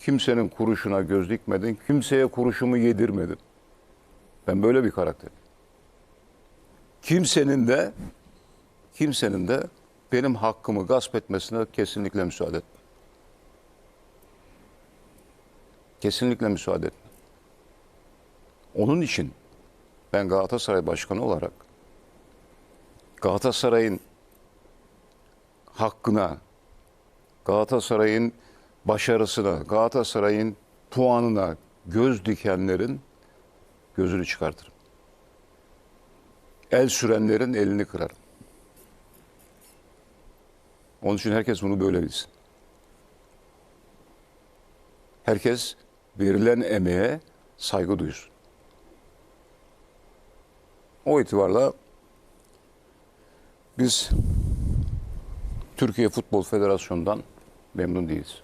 Kimsenin kuruşuna göz dikmedim. Kimseye kuruşumu yedirmedim. Ben böyle bir karakterim. Kimsenin de kimsenin de benim hakkımı gasp etmesine kesinlikle müsaade etmem. Kesinlikle müsaade etmem. Onun için ben Galatasaray Başkanı olarak Galatasaray'ın hakkına, Galatasaray'ın başarısına, Galatasaray'ın puanına göz dikenlerin gözünü çıkartırım. El sürenlerin elini kırarım. Onun için herkes bunu böyle bilsin. Herkes verilen emeğe saygı duysun. O itibarla biz Türkiye Futbol Federasyonu'ndan memnun değiliz.